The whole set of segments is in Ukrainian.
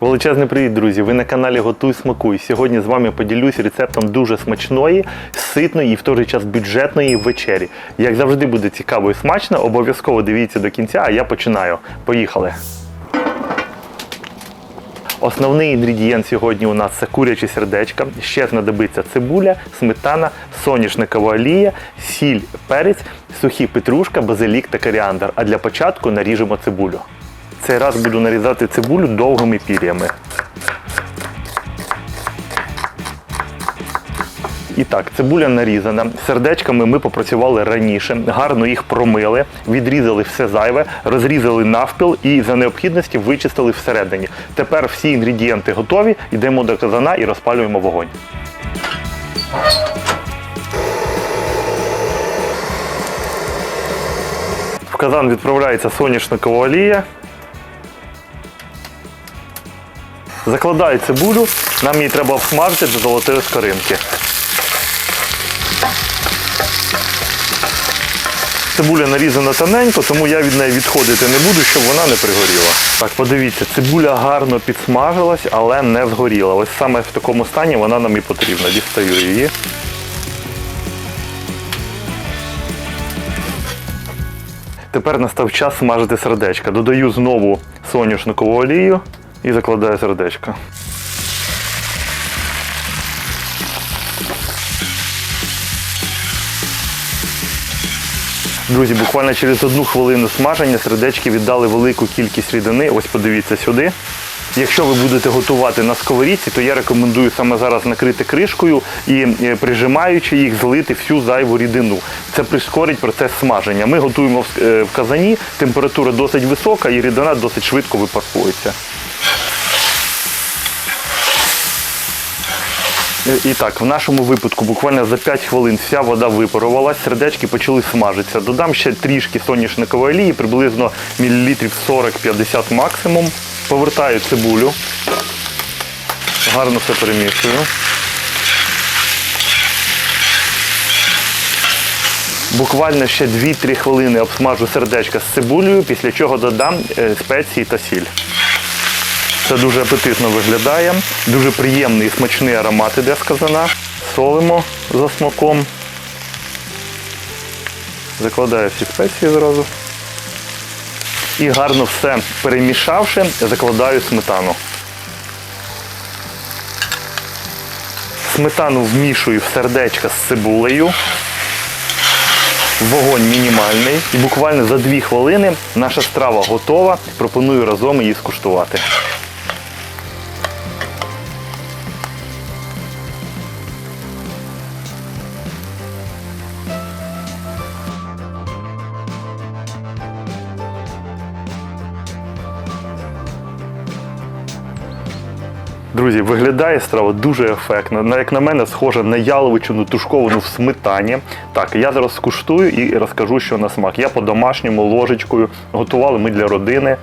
Величезний привіт, друзі! Ви на каналі Готуй Смакуй. Сьогодні з вами поділюсь рецептом дуже смачної, ситної і в той же час бюджетної вечері. Як завжди буде цікаво і смачно, обов'язково дивіться до кінця, а я починаю. Поїхали! Основний інгредієнт сьогодні у нас це курячі сердечка. Ще знадобиться цибуля, сметана, соняшникова олія, сіль, перець, сухі петрушка, базилік та коріандр. А для початку наріжемо цибулю. Цей раз буду нарізати цибулю довгими пір'ями. І так, цибуля нарізана. Сердечками ми попрацювали раніше, гарно їх промили, відрізали все зайве, розрізали навпіл і за необхідності вичистили всередині. Тепер всі інгредієнти готові, йдемо до казана і розпалюємо вогонь. В казан відправляється соняшникова олія. Закладаю цибулю, нам її треба обсмажити до золотої скоринки. Цибуля нарізана тоненько, тому я від неї відходити не буду, щоб вона не пригоріла. Так, подивіться, цибуля гарно підсмажилась, але не згоріла. Ось саме в такому стані вона нам і потрібна. Дістаю її. Тепер настав час смажити сердечка. Додаю знову соняшникову олію і закладаю сердечко. Друзі, буквально через одну хвилину смаження сердечки віддали велику кількість рідини. Ось подивіться сюди. Якщо ви будете готувати на сковорідці, то я рекомендую саме зараз накрити кришкою і е, прижимаючи їх, злити всю зайву рідину. Це прискорить процес смаження. Ми готуємо в е, казані, температура досить висока і рідина досить швидко випаркується. Е, І так, в нашому випадку буквально за 5 хвилин вся вода випарувалась, сердечки почали смажитися. Додам ще трішки соняшникової олії, приблизно мілілітрів 40-50 максимум. Повертаю цибулю. Гарно все перемішую. Буквально ще 2-3 хвилини обсмажу сердечка з цибулею, після чого додам е, спеції та сіль. Це дуже апетитно виглядає, дуже приємний і смачний аромат іде з казана. Солимо за смаком. Закладаю всі спеції зразу. І гарно все перемішавши, закладаю сметану. Сметану вмішую в сердечка з цибулею. Вогонь мінімальний. І буквально за 2 хвилини наша страва готова. Пропоную разом її скуштувати. Друзі, виглядає страва дуже ефектно. На- Як на мене, схоже на яловичину тушковану в сметані. Так, я зараз скуштую і розкажу, що на смак. Я по-домашньому ложечкою готували ми для родини.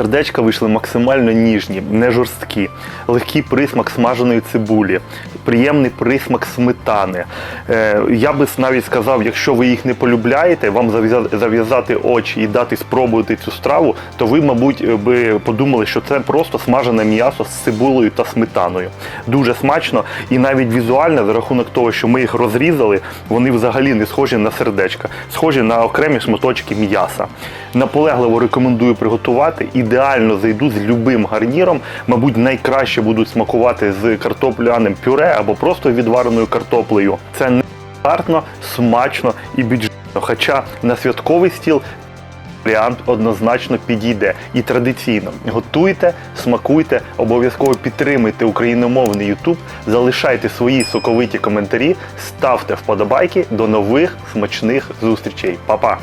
Сердечка вийшли максимально ніжні, не жорсткі, легкий присмак смаженої цибулі, приємний присмак сметани. Е, я би навіть сказав, якщо ви їх не полюбляєте, вам зав'язати- очі і дати спробувати цю страву, то ви, мабуть, е, би подумали, що це просто смажене м'ясо з цибулею та сметаною. Дуже смачно і навіть візуально, за рахунок того, що ми їх розрізали, вони взагалі не схожі на сердечка, схожі на окремі шматочки м'яса. Наполегливо рекомендую приготувати. Ідеально зайду з любим гарніром. Мабуть, найкраще будуть смакувати з картопляним пюре або просто відвареною картоплею. Це не стандартно, смачно і бюджетно. Хоча на святковий стіл варіант однозначно підійде і традиційно готуйте, смакуйте, обов'язково підтримуйте україномовний YouTube, залишайте свої соковиті коментарі, ставте вподобайки. До нових смачних зустрічей. Па-па!